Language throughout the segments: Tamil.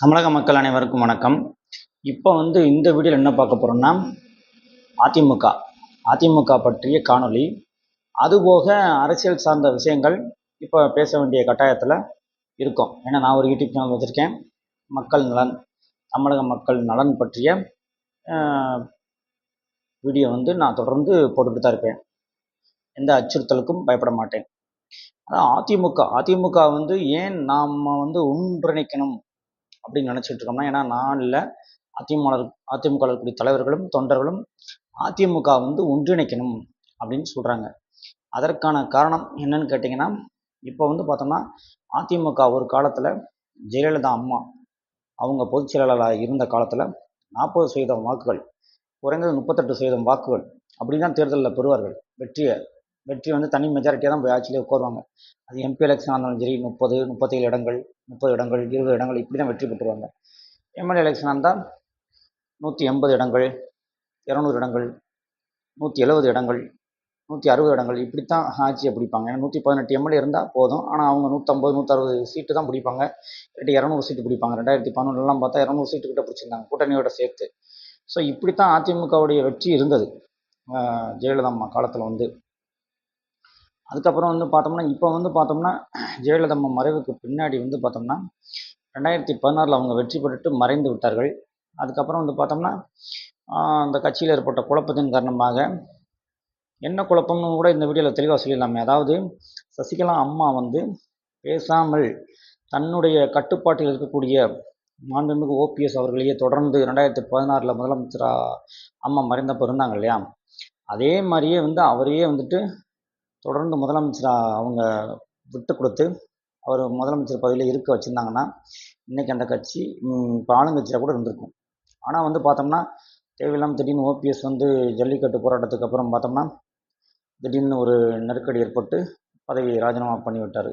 தமிழக மக்கள் அனைவருக்கும் வணக்கம். இப்போ வந்து இந்த வீடியோவில் என்ன பார்க்க போகிறோம்னா அதிமுக. அதிமுக பற்றிய காணொளி. அதுபோக அரசியல் சார்ந்த விஷயங்கள் இப்போ பேச வேண்டிய கட்டாயத்தில் இருக்கும். ஏன்னா நான் ஒரு யூடியூப் சேனல் வச்சுருக்கேன். மக்கள் நலன் தமிழக மக்கள் நலன் பற்றிய வீடியோ வந்து நான் தொடர்ந்து போட்டுட்டு தான் இருப்பேன். எந்த அச்சுறுத்தலுக்கும் பயப்பட மாட்டேன். ஆனால் அதிமுக அதிமுக வந்து ஏன் நாம் வந்து ஒன்றிணைக்கணும்? அப்படின்னு நினச்சிட்டு இருக்கோம்னா ஏன்னா நான் இல்லை அதிமுக அதிமுக இருக்கக்கூடிய தலைவர்களும் தொண்டர்களும் அதிமுக வந்து ஒன்றிணைக்கணும் அப்படின்னு சொல்கிறாங்க அதற்கான காரணம் என்னன்னு கேட்டிங்கன்னா இப்போ வந்து பார்த்தோம்னா அதிமுக ஒரு காலத்தில் ஜெயலலிதா அம்மா அவங்க பொதுச் செயலாளராக இருந்த காலத்தில் நாற்பது சதவீதம் வாக்குகள் குறைந்தது முப்பத்தெட்டு சதவீதம் வாக்குகள் அப்படி தான் தேர்தலில் பெறுவார்கள். வெற்றியை வெற்றி வந்து தனி மெஜாரிட்டியாக தான் போய் ஆட்சியிலே உட்காருவாங்க. அது எம்பி எலெக்ஷன் இருந்தாலும் சரி முப்பது முப்பத்தேழு இடங்கள் முப்பது இடங்கள் இருபது இடங்கள் இப்படி தான் வெற்றி பெற்றுருவாங்க எம்எல்ஏ எலெக்ஷன் இருந்தால் நூற்றி எண்பது இடங்கள் இரநூறு இடங்கள் நூற்றி எழுபது இடங்கள் நூற்றி அறுபது இடங்கள் இப்படி தான் ஆட்சியை பிடிப்பாங்க. ஏன்னா நூற்றி பதினெட்டு எம்எல்ஏ இருந்தால் போதும். ஆனால் அவங்க நூற்றம்பது நூற்றறுபது சீட்டு தான் பிடிப்பாங்க. இல்லாட்டி இரநூறு சீட்டு பிடிப்பாங்க. ரெண்டாயிரத்தி பதினொன்றுலாம் பார்த்தா இரநூறு சீட்டு கிட்ட பிடிச்சிருந்தாங்க கூட்டணியோட சேர்த்து. ஸோ இப்படி தான் அதிமுகவுடைய வெற்றி இருந்தது. ஜெயலலிதா அம்மா காலத்தில் வந்து. அதுக்கப்புறம் வந்து பார்த்தோம்னா இப்போ வந்து பார்த்தோம்னா ஜெயலலிதா அம்மா மறைவுக்கு பின்னாடி வந்து பார்த்தோம்னா ரெண்டாயிரத்தி பதினாறில் அவங்க வெற்றி பெற்றுட்டு மறைந்து விட்டார்கள். அதுக்கப்புறம் வந்து பார்த்தோம்னா அந்த கட்சியில் ஏற்பட்ட குழப்பத்தின் காரணமாக என்ன குழப்பம்னு கூட இந்த வீடியோவில் தெளிவாக சொல்லிடலாமே. அதாவது சசிகலா அம்மா வந்து பேசாமல் தன்னுடைய கட்டுப்பாட்டில் இருக்கக்கூடிய மாண்புமிகு ஓபிஎஸ் அவர்களையே தொடர்ந்து ரெண்டாயிரத்தி பதினாறில் முதலமைச்சராக அம்மா மறைந்தப்போ இருந்தாங்க இல்லையா? அதே மாதிரியே வந்து அவரையே வந்துட்டு தொடர்ந்து முதலமைச்சராக அவங்க விட்டு கொடுத்து அவர் முதலமைச்சர் பதவியில் இருக்க வச்சுருந்தாங்கன்னா இன்றைக்கி அந்த கட்சி இப்போ ஆளுங்கட்சியாக கூட இருந்திருக்கும். ஆனால் வந்து பார்த்தோம்னா தேவையில்லாமல் திடீர்னு ஓபிஎஸ் வந்து ஜல்லிக்கட்டு போராட்டத்துக்கு அப்புறம் பார்த்தோம்னா திடீர்னு ஒரு நெருக்கடி ஏற்பட்டு பதவியை ராஜினாமா பண்ணி விட்டார்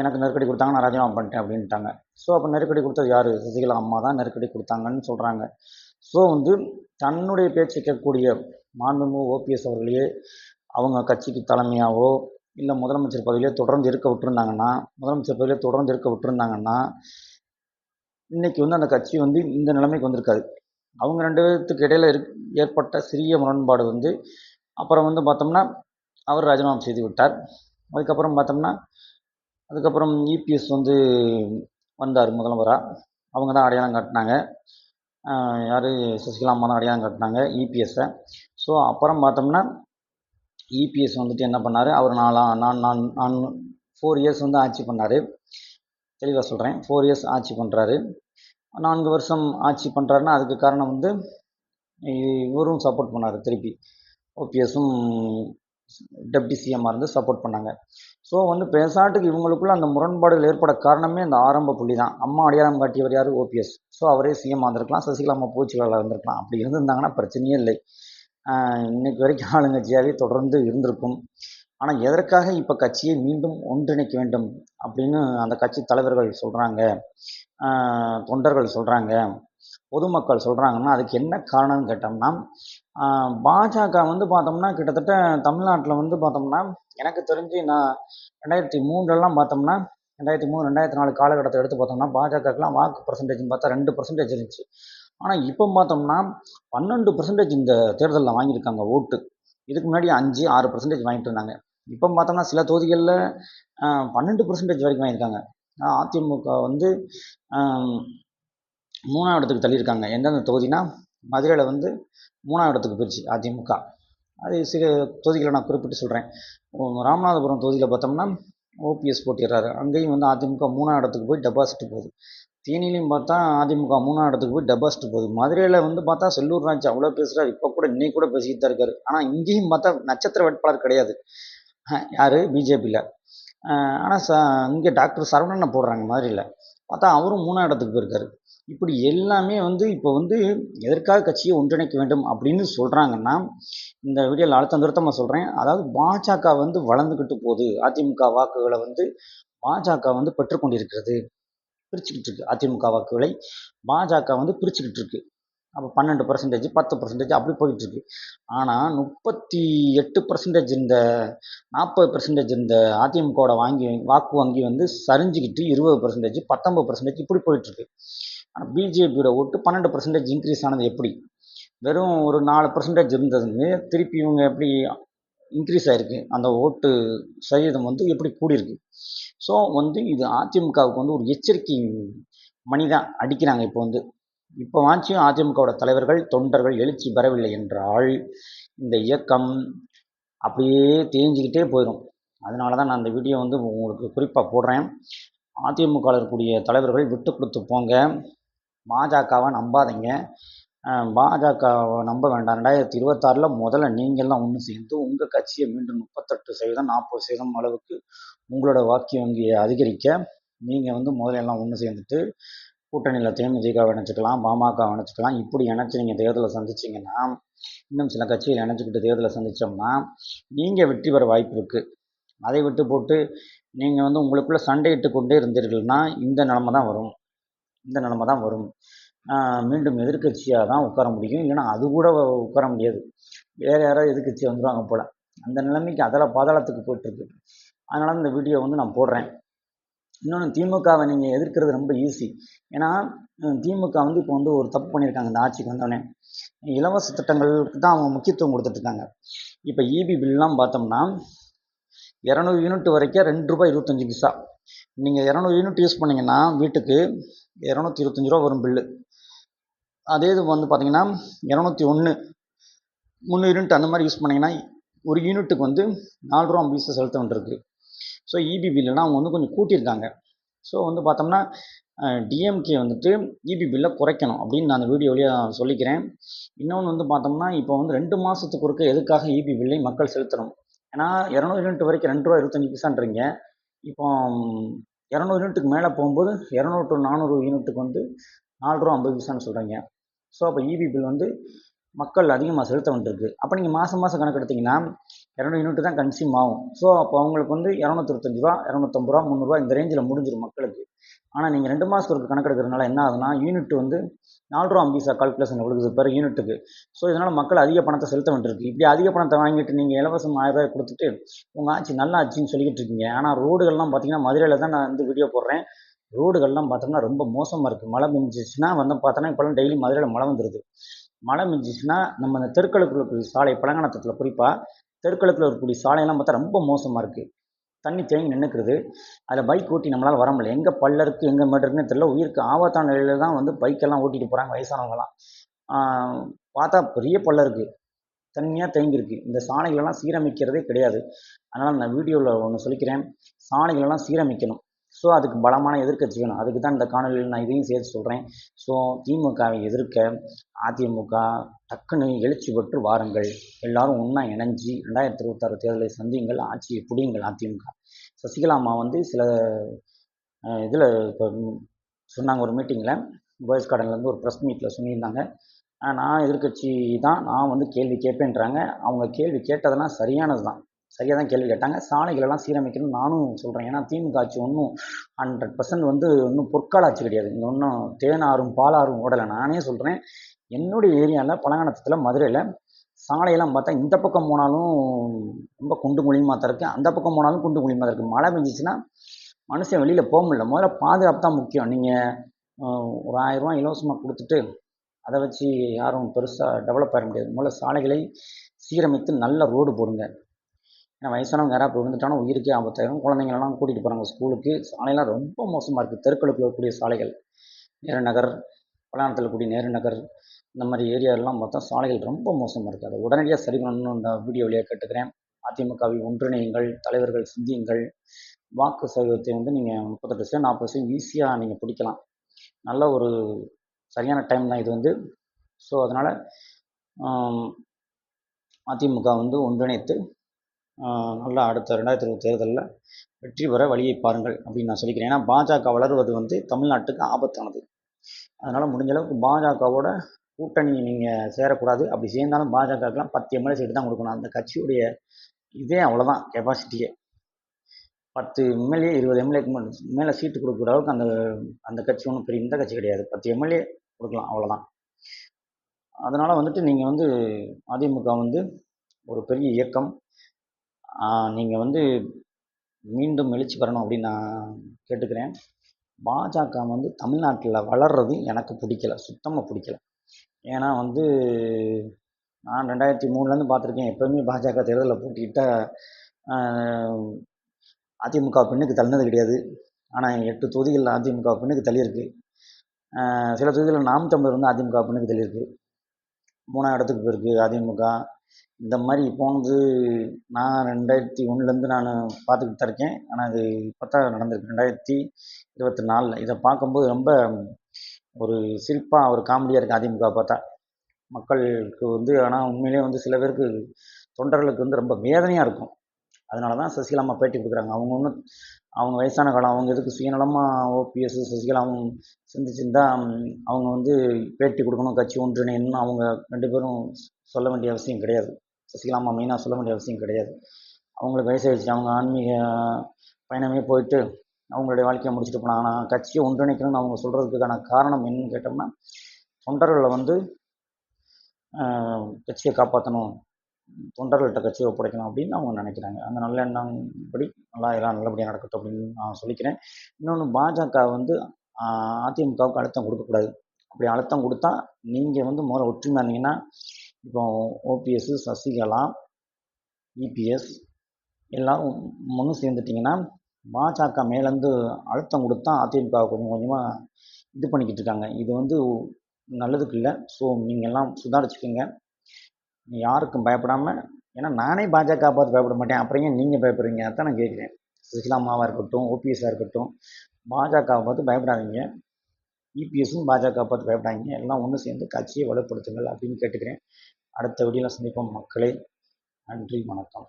எனக்கு நெருக்கடி கொடுத்தாங்க நான் ராஜினாமா பண்ணிட்டேன் அப்படின்ட்டாங்க. ஸோ அப்போ நெருக்கடி கொடுத்தது யார்? சசிகலா அம்மா தான் நெருக்கடி கொடுத்தாங்கன்னு சொல்கிறாங்க ஸோ வந்து தன்னுடைய பேச்சு கேட்கக்கூடிய மாண்புமிகு ஓபிஎஸ் அவர்களையே அவங்க கட்சிக்கு தலைமையாகவோ இல்லை முதலமைச்சர் பதவியிலே தொடர்ந்து இருக்க விட்டுருந்தாங்கன்னா முதலமைச்சர் பதவியிலே தொடர்ந்து இருக்க விட்டுருந்தாங்கன்னா இன்றைக்கி வந்து அந்த கட்சி வந்து இந்த நிலைமைக்கு வந்திருக்காது. அவங்க ரெண்டு பேர்த்துக்கு இடையில் இருக் ஏற்பட்ட சிறிய முரண்பாடு வந்து அப்புறம் வந்து பார்த்தோம்னா அவர் ராஜினாமா செய்து விட்டார். அதுக்கப்புறம் பார்த்தோம்னா அதுக்கப்புறம் இபிஎஸ் வந்து வந்தார் முதல்வராக அவங்க தான் அடையாளம் காட்டினாங்க. யார் சசிகலா அம்மா தான் அடையாளம் காட்டினாங்க இபிஎஸ்ஸை. ஸோ அப்புறம் பார்த்தோம்னா இபிஎஸ் வந்துட்டு என்ன பண்ணார்? அவர் நாலா நான் நான் நான் ஃபோர் இயர்ஸ் வந்து ஆட்சி பண்ணார். தெளிவாக சொல்கிறேன் ஃபோர் இயர்ஸ் ஆட்சி பண்ணுறாரு நான்கு வருஷம் ஆட்சி பண்ணுறாருன்னா அதுக்கு காரணம் வந்து இவரும் சப்போர்ட் பண்ணார் திருப்பி. ஓபிஎஸும் டெப்டி சிஎம்மாக இருந்து சப்போர்ட் பண்ணாங்க. ஸோ வந்து பேசாட்டுக்கு இவங்களுக்குள்ள அந்த முரண்பாடுகள் ஏற்பட காரணமே அந்த ஆரம்ப புள்ளி தான். அம்மா அடையாளம் காட்டியவர் யார்? ஓபிஎஸ் ஸோ அவரே சிஎம் வந்திருக்கலாம் சசிகலா அம்மா பூச்சிகளாக இருந்திருக்கலாம். அப்படி இருந்திருந்தாங்கன்னா பிரச்சனையே இல்லை. இன்னைக்கு வரைக்கும் ஆளுங்கட்சியாகவே தொடர்ந்து இருந்திருக்கும். ஆனால் எதற்காக இப்போ கட்சியை மீண்டும் ஒன்றிணைக்க வேண்டும் அப்படின்னு அந்த கட்சி தலைவர்கள் சொல்கிறாங்க தொண்டர்கள் சொல்கிறாங்க பொதுமக்கள் சொல்கிறாங்கன்னா அதுக்கு என்ன காரணம்னு கேட்டோம்னா பாஜக வந்து பார்த்தோம்னா கிட்டத்தட்ட தமிழ்நாட்டில் வந்து பார்த்தோம்னா எனக்கு தெரிஞ்சு நான் ரெண்டாயிரத்தி மூணுலலாம் பார்த்தோம்னா ரெண்டாயிரத்தி மூணு ரெண்டாயிரத்தி நாலு காலகட்டத்தை எடுத்து பார்த்தோம்னா பாஜகக்கெலாம் வாக்கு பர்சன்டேஜ்னு பார்த்தா ரெண்டு பர்சன்டேஜ் இருந்துச்சு. ஆனால் இப்போ பார்த்தோம்னா பன்னெண்டு பர்சன்டேஜ் இந்த தேர்தலில் வாங்கியிருக்காங்க ஓட்டு. இதுக்கு முன்னாடி அஞ்சு ஆறு பர்சன்டேஜ் வாங்கிட்டு இருந்தாங்க. இப்போ பார்த்தோம்னா சில தொகுதிகளில் பன்னெண்டு பர்சன்டேஜ் வரைக்கும் வாங்கியிருக்காங்க. அதிமுக வந்து மூணாவது இடத்துக்கு தள்ளியிருக்காங்க. எந்தெந்த தொகுதினா மதுரையில் வந்து மூணாவது இடத்துக்கு போயிடுச்சு அதிமுக. அது சில தொகுதிகளை நான் குறிப்பிட்டு சொல்கிறேன் ராமநாதபுரம் தொகுதியில் பார்த்தோம்னா ஓபிஎஸ் போட்டிடுறாரு அங்கேயும் வந்து அதிமுக மூணாவது இடத்துக்கு போய் டெபாசிட் போகுது. தேனிலையும் பார்த்தா அதிமுக மூணாவது இடத்துக்கு போய் டபாஸ்ட் போகுது. மதுரையில் வந்து பார்த்தா செல்லூர் ராஜ் அவ்வளோ பேசுகிறார் இப்போ கூட இன்னைக்கு கூட பேசிக்கிட்டு தான் இருக்காரு. ஆனால் இங்கேயும் பார்த்தா நட்சத்திர வேட்பாளர் கிடையாது. யார்? பிஜேபியில். ஆனால் ச இங்கே டாக்டர் சரவணனை போடுறாங்க மதுரையில். பார்த்தா அவரும் மூணாவது இடத்துக்கு போயிருக்காரு. இப்படி எல்லாமே வந்து இப்போ வந்து எதற்காக கட்சியை ஒன்றிணைக்க வேண்டும் அப்படின்னு சொல்கிறாங்கன்னா இந்த வீடியோவில் அழுத்தம் திருத்தமாக சொல்கிறேன் அதாவது பாஜக வந்து வளர்ந்துக்கிட்டு போகுது. அதிமுக வாக்குகளை வந்து பாஜக வந்து பெற்றுக்கொண்டிருக்கிறது. பிரிச்சுக்கிட்டு இருக்கு. அதிமுக வாக்குகளை பாஜக வந்து பிரிச்சுக்கிட்டு இருக்கு. அப்போ பன்னெண்டு பர்சன்டேஜ் பத்து பர்சன்டேஜ் அப்படி போயிட்டுருக்கு ஆனால் முப்பத்தி எட்டு பர்சன்டேஜ் இந்த நாற்பது பர்சன்டேஜ் இந்த அதிமுகவோட வாங்கி வாக்கு வங்கி வந்து சரிஞ்சுக்கிட்டு இருபது பர்சன்டேஜ் பத்தொம்பது பர்சன்டேஜ் இப்படி போயிட்டுருக்கு ஆனால் பிஜேபியோட ஓட்டு பன்னெண்டு பர்சன்டேஜ் இன்க்ரீஸ் ஆனது எப்படி? வெறும் ஒரு நாலு பர்சன்டேஜ் இருந்ததுன்னு திருப்பி இவங்க எப்படி இன்க்ரீஸ் ஆகிருக்கு அந்த ஓட்டு சதவீதம் வந்து எப்படி கூடியிருக்கு? ஸோ வந்து இது அதிமுகவுக்கு வந்து ஒரு எச்சரிக்கை மணி தான் அடிக்கிறாங்க இப்போ வந்து. இப்போ வாஞ்சியும் அதிமுகவோட தலைவர்கள் தொண்டர்கள் எழுச்சி பெறவில்லை என்றால் இந்த இயக்கம் அப்படியே தேஞ்சிக்கிட்டே போயிடும். அதனால தான் நான் இந்த வீடியோ வந்து உங்களுக்கு குறிப்பாக போடுறேன். அதிமுகவில் இருக்கக்கூடிய தலைவர்கள் விட்டு கொடுத்து போங்க. பாஜகவை நம்பாதீங்க. பாஜகவை நம்ப வேண்டாம். ரெண்டாயிரத்தி இருபத்தாறில் முதல்ல நீங்கள்லாம் ஒன்று சேர்ந்து உங்கள் கட்சியை மீண்டும் முப்பத்தெட்டு சதவீதம் நாற்பது சதவீதம் அளவுக்கு உங்களோட வாக்கு வங்கியை அதிகரிக்க நீங்கள் வந்து முதல்ல எல்லாம் ஒன்று சேர்ந்துட்டு கூட்டணியில் தேமுதிக இணைச்சிக்கலாம் பாமக இணைச்சிக்கலாம். இப்படி இணைச்சி நீங்கள் தேர்தலை சந்திச்சிங்கன்னா இன்னும் சில கட்சிகள் இணைச்சிக்கிட்டு தேர்தலை சந்தித்தோம்னா நீங்கள் வெற்றி பெற வாய்ப்பு இருக்குது அதை விட்டு போட்டு நீங்கள் வந்து உங்களுக்குள்ளே சண்டையிட்டு கொண்டே இருந்தீர்கள்னா இந்த நிலமை தான் வரும். இந்த நிலமை தான் வரும். மீண்டும் எதிர்கட்சியாக தான் உட்கார முடியும். இல்லைன்னா அது கூட உட்கார முடியாது. வேறு யாராவது எதிர்கட்சி வந்துடுவாங்க போல். அந்த நிலைமைக்கு அதில் பாதாளத்துக்கு போயிட்டுருக்கு. அதனால் இந்த வீடியோ வந்து நான் போடுறேன். இன்னொன்று திமுகவை நீங்கள் எதிர்க்கிறது ரொம்ப ஈஸி ஏன்னா திமுக வந்து இப்போ வந்து ஒரு தப்பு பண்ணியிருக்காங்க. இந்த ஆட்சிக்கு வந்தோடனே. இலவச திட்டங்களுக்கு தான் அவங்க முக்கியத்துவம் கொடுத்துட்ருக்காங்க. இப்போ இபி பில்லாம் பார்த்தோம்னா இரநூறு யூனிட் வரைக்கும் ரெண்டு ரூபாய் இருபத்தஞ்சி பைசா. நீங்கள் இரநூறு யூனிட் யூஸ் பண்ணிங்கன்னா வீட்டுக்கு இரநூத்தி இருபத்தஞ்சி ரூபா வரும் பில்லு. அதே இது வந்து பார்த்தீங்கன்னா இரநூத்தி ஒன்று முந்நூறு யூனிட் அந்த மாதிரி யூஸ் பண்ணிங்கன்னா ஒரு யூனிட்டுக்கு வந்து நாலு ரூபா ஐம்பது பைசா செலுத்த வேண்டியிருக்கு. ஸோ இபி பில்லுனா அவங்க வந்து கொஞ்சம் கூட்டியிருக்காங்க. ஸோ வந்து பார்த்தோம்னா டிஎம்கே வந்துட்டு இபி பில்லை குறைக்கணும் அப்படின்னு நான் அந்த வீடியோ சொல்லிக்கிறேன். இன்னொன்று வந்து பார்த்தோம்னா இப்போ வந்து ரெண்டு மாதத்துக்கு ஒருக்க எதுக்காக இபி பில்லை மக்கள் செலுத்தணும்? ஏன்னா இரநூறு யூனிட் வரைக்கும் ரெண்டு ரூபா இருபத்தஞ்சி பைசான்றீங்க. இப்போ இரநூறு யூனிட்டுக்கு மேலே போகும்போது இரநூறு டு நானூறு யூனிட்டுக்கு வந்து நாலு ரூபா ஐம்பது பைசான்னு சொல்கிறீங்க ஸோ அப்போ இபி பில் வந்து மக்கள் அதிகமாக செலுத்த வேண்டியிருக்கு அப்போ நீங்கள் மாதம் மாதம் கணக்கு எடுத்திங்கன்னா இரநூறு யூனிட் தான் கன்சியூம் ஆகும். ஸோ அப்போ அவங்களுக்கு வந்து இரநூத்தி ரூபா இரநூத்தம்பது ரூபா முந்நூறுரூவா இந்த ரேஞ்சில் முடிஞ்சிடும் மக்களுக்கு. ஆனால் நீங்கள் ரெண்டு மாதத்துக்கு கணக்கு எடுக்கிறதுனால என்ன ஆகுதுன்னா யூனிட் வந்து நாலு ரூபா அம்பிசா கால்குலேஷன் கொடுக்குது பெர் யூனிட்டுக்கு ஸோ இதனால் மக்கள் அதிக பணத்தை செலுத்த வேண்டியிருக்கு இப்படி அதிக பணத்தை வாங்கிட்டு நீங்கள் இலவசம் ஆயிரம் ரூபாய் கொடுத்துட்டு உங்கள் ஆட்சி நல்லா ஆச்சுன்னு சொல்லிக்கிட்டு இருக்கீங்க. ஆனால் ரோடுகள்லாம் பார்த்தீங்கன்னா மதுரையில் தான் நான் வந்து வீடியோ போடுறேன். ரோடுகள்லாம் பார்த்தோம்னா ரொம்ப மோசமாக இருக்குது மழை பெஞ்சிச்சுன்னா வந்து பார்த்தோன்னா இப்போலாம் டெய்லி மதுரையில் மழை வந்துடுது மழை பெஞ்சிச்சுன்னா நம்ம அந்த தெருக்களுக்குள்ள இருக்கக்கூடிய சாலை பழங்கானத்தில் குறிப்பாக தெருக்கழுக்கில் இருக்கக்கூடிய சாலையெல்லாம் பார்த்தா ரொம்ப மோசமாக இருக்குது தண்ணி தேங்கி நின்றுக்கிறது அதில் பைக் ஓட்டி நம்மளால் வர முடியல. எங்கே பல்ல இருக்குது எங்கே மேட்டருக்குன்னு தெரியல. உயிருக்கு ஆபத்தான நிலையில் தான் வந்து பைக்கெல்லாம் ஓட்டிகிட்டு போகிறாங்க வயசானவங்களாம் பார்த்தா பெரிய பல்ல இருக்குது தனியாக தேங்கியிருக்கு இந்த சாலைகளெல்லாம் சீரமைக்கிறதே கிடையாது. அதனால் நான் வீடியோவில் ஒன்று சொல்லிக்கிறேன். சாலைகளெல்லாம் சீரமைக்கணும். ஸோ அதுக்கு பலமான எதிர்க்கட்சி வேணும். அதுக்கு தான் இந்த காணொலியில் நான் இதையும் சேர்த்து சொல்கிறேன் ஸோ திமுகவை எதிர்க்க அதிமுக டக்குன்னு எழுச்சி பெற்று வாருங்கள். எல்லாரும் ஒன்றா இணைஞ்சி ரெண்டாயிரத்தி இருபத்தாறு தேர்தலை சந்தியுங்கள். ஆட்சியை புடியுங்கள் அதிமுக. சசிகலா அம்மா வந்து சில இதில் இப்போ சொன்னாங்க ஒரு மீட்டிங்கில் பாய்ஸ் கார்டன்லேருந்து ஒரு ப்ரெஸ் மீட்டில் சொல்லியிருந்தாங்க. நான் எதிர்கட்சி தான். நான் வந்து கேள்வி கேட்பேன்றாங்க. அவங்க கேள்வி கேட்டதெல்லாம் சரியானது தான் சரியாக தான் கேள்வி கேட்டாங்க. சாலைகளெல்லாம் சீரமைக்கணும்னு நானும் சொல்கிறேன் ஏன்னா திமுக ஆட்சி ஒன்றும் ஹண்ட்ரட் பர்சன்ட் வந்து இன்னும் பொற்கால ஆட்சி கிடையாது. இங்கே ஒன்றும் தேனாரும் பாலாரும் ஓடலை. நானே சொல்கிறேன் என்னுடைய ஏரியாவில் பழங்கானத்தில் மதுரையில் சாலையெல்லாம் பார்த்தா இந்த பக்கம் போனாலும் ரொம்ப குண்டு குழியுமாக தான் இருக்குது அந்த பக்கம் போனாலும் குண்டு குழியுமாக தான் இருக்குது மழை பெஞ்சிச்சுன்னா மனுஷன் வெளியில் போக முடியல. முதல்ல பாதுகாப்பு தான் முக்கியம். நீங்கள் ஒரு ஆயிரரூவா இலவசமாக கொடுத்துட்டு அதை வச்சு யாரும் பெருசாக டெவலப் ஆக முடியாது. முதல்ல சாலைகளை சீரமைத்து நல்ல ரோடு போடுங்க. ஏன்னா வயசானவங்க யாராவது விழுந்துட்டாலும் உயிருக்கே ஆபத்தாயிரும் குழந்தைங்களெல்லாம் கூட்டிகிட்டு போகிறாங்க ஸ்கூலுக்கு. சாலையெல்லாம் ரொம்ப மோசமாக இருக்குது தெருக்களுக்குள்ள இருக்கக்கூடிய சாலைகள் நேரு நகர் பலானத்தில் கூடிய நேரு நகர் இந்த மாதிரி ஏரியாலெலாம் பார்த்தா சாலைகள் ரொம்ப மோசமாக இருக்குது அதை உடனடியாக சரி பண்ணணும்னு இந்த வீடியோ வழியாக கேட்டுக்கிறேன். அதிமுகவை ஒன்றிணையுங்கள் தலைவர்கள் சிந்தியுங்கள். வாக்கு சதவீதத்தை வந்து நீங்கள் முப்பத்தெட்டு சதவீதம் நாற்பது சதவீதம் ஈஸியாக நீங்கள் பிடிக்கலாம். நல்ல ஒரு சரியான டைம் தான் இது வந்து. ஸோ அதனால் அதிமுக வந்து ஒன்றிணைத்து நல்லா அடுத்த ரெண்டாயிரத்தி இருபது தேர்தலில் வெற்றி பெற வழியை பாருங்கள் அப்படின்னு நான் சொல்லிக்கிறேன். ஏன்னா பாஜக வளருவது வந்து தமிழ்நாட்டுக்கு ஆபத்தானது. அதனால் முடிஞ்ச அளவுக்கு பாஜகவோட கூட்டணி நீங்கள் சேரக்கூடாது. அப்படி சேர்ந்தாலும் பாஜகக்கெலாம் பத்து எம்எல்ஏ சீட்டு தான் கொடுக்கணும். அந்த கட்சியுடைய இதே அவ்வளோதான் கெப்பாசிட்டியே பத்து எம்எல்ஏ இருபது எம்எல்ஏக்கு மேலே சீட்டு கொடுக்குற அளவுக்கு அந்த அந்த கட்சி ஒன்றும் பெரிய இந்த கட்சி கிடையாது. பத்து எம்எல்ஏ கொடுக்கலாம் அவ்வளோதான் அதனால் வந்துட்டு நீங்கள் வந்து அதிமுக வந்து ஒரு பெரிய இயக்கம். நீங்கள் வந்து மீண்டும் எழுச்சி பெறணும் அப்படின்னு நான் கேட்டுக்கிறேன். பாஜக வந்து தமிழ்நாட்டில் வளர்றது எனக்கு பிடிக்கல சுத்தமாக பிடிக்கல. ஏன்னா வந்து நான் ரெண்டாயிரத்தி மூணுலேருந்து பார்த்துருக்கேன் எப்போவுமே பாஜக தேர்தலில் போட்டிக்கிட்டால் அதிமுக பெண்ணுக்கு தள்ளினது கிடையாது. ஆனால் எட்டு தொகுதிகளில் அதிமுக பெண்ணுக்கு தள்ளியிருக்கு. சில தொகுதிகளில் நாம் தமிழர் வந்து அதிமுக பெண்ணுக்கு தள்ளியிருக்கு. மூணாவது இடத்துக்கு போயிருக்கு அதிமுக. இந்த மாதிரி போனது நான் ரெண்டாயிரத்தி ஒன்றுலேருந்து நான் பார்த்துக்கிட்டு தான் இருக்கேன். ஆனால் அது இப்போ தான் நடந்திருக்கு. ரெண்டாயிரத்தி இருபத்தி நாலில். இதை பார்க்கும்போது ரொம்ப ஒரு சிரிப்பாக ஒரு காமெடியாக இருக்குது அதிமுக பார்த்தா. மக்களுக்கு வந்து ஆனால் உண்மையிலே வந்து சில பேருக்கு தொண்டர்களுக்கு வந்து ரொம்ப வேதனையாக இருக்கும். அதனால தான் சசிகலாம்மா பேட்டி கொடுக்குறாங்க. அவங்க ஒன்றும் அவங்க வயசான காலம் அவங்க எதுக்கு சுயநலமாக ஓபிஎஸ் அவங்க சிந்திச்சிருந்தா அவங்க வந்து பேட்டி கொடுக்கணும் கட்சி ஒன்றிணைன்னு அவங்க ரெண்டு பேரும் சொல்ல வேண்டிய அவசியம் கிடையாது. சசிகலா அம்மா மெயினாக சொல்ல வேண்டிய அவசியம் கிடையாது. அவங்களுக்கு வயசாகிடுச்சு அவங்க ஆன்மீக பயணமே போயிட்டு அவங்களுடைய வாழ்க்கையை முடிச்சுட்டு போனாங்க. ஆனால் கட்சியை ஒன்றிணைக்கணும்னு அவங்க சொல்கிறதுக்கான காரணம் என்னன்னு கேட்டோம்னா தொண்டர்களை வந்து கட்சியை காப்பாற்றணும் தொண்டர்கள்ட்ட கட்சியை ஒப்படைக்கணும் அப்படின்னு அவங்க நினைக்கிறாங்க. அந்த நல்ல எண்ணம் படி நல்லா எல்லாம் நல்லபடியாக நடக்கட்டும் அப்படின்னு நான் சொல்லிக்கிறேன். இன்னொன்று பாஜக வந்து அதிமுகவுக்கு அழுத்தம் கொடுக்கக்கூடாது. அப்படி அழுத்தம் கொடுத்தா நீங்கள் வந்து முதல்ல ஒற்றுமையாக இருந்தீங்கன்னா இப்போ ஓபிஎஸ் சசிகலா இபிஎஸ் எல்லாரும் ஒன்று சேர்ந்துட்டிங்கன்னா பாஜக மேலேருந்து அழுத்தம் கொடுத்தா அதிமுக கொஞ்சம் கொஞ்சமாக இது பண்ணிக்கிட்டு இருக்காங்க. இது வந்து நல்லதுக்கு இல்லை. ஸோ நீங்கள் எல்லாம் சுதாரிச்சுக்கோங்க. யாருக்கும் பயப்படாமல் ஏன்னா நானே பாஜக பார்த்து பயப்பட மாட்டேன். அப்புறம் ஏன் நீங்கள் பயப்படுறீங்க? அதான் நான் கேட்குறேன். சுசிலாமாவாக இருக்கட்டும் ஓபிஎஸ்ஸாக இருக்கட்டும் பாஜகவை பார்த்து பயப்படாதீங்க. இபிஎஸும் பாஜக பார்த்து பயப்படாதீங்க. எல்லாம் ஒன்று சேர்ந்து கட்சியை வலுப்படுத்துங்கள் அப்படின்னு கேட்டுக்கிறேன். அடுத்த வீடியோவில் சந்திப்போம் மக்களே. நன்றி வணக்கம்.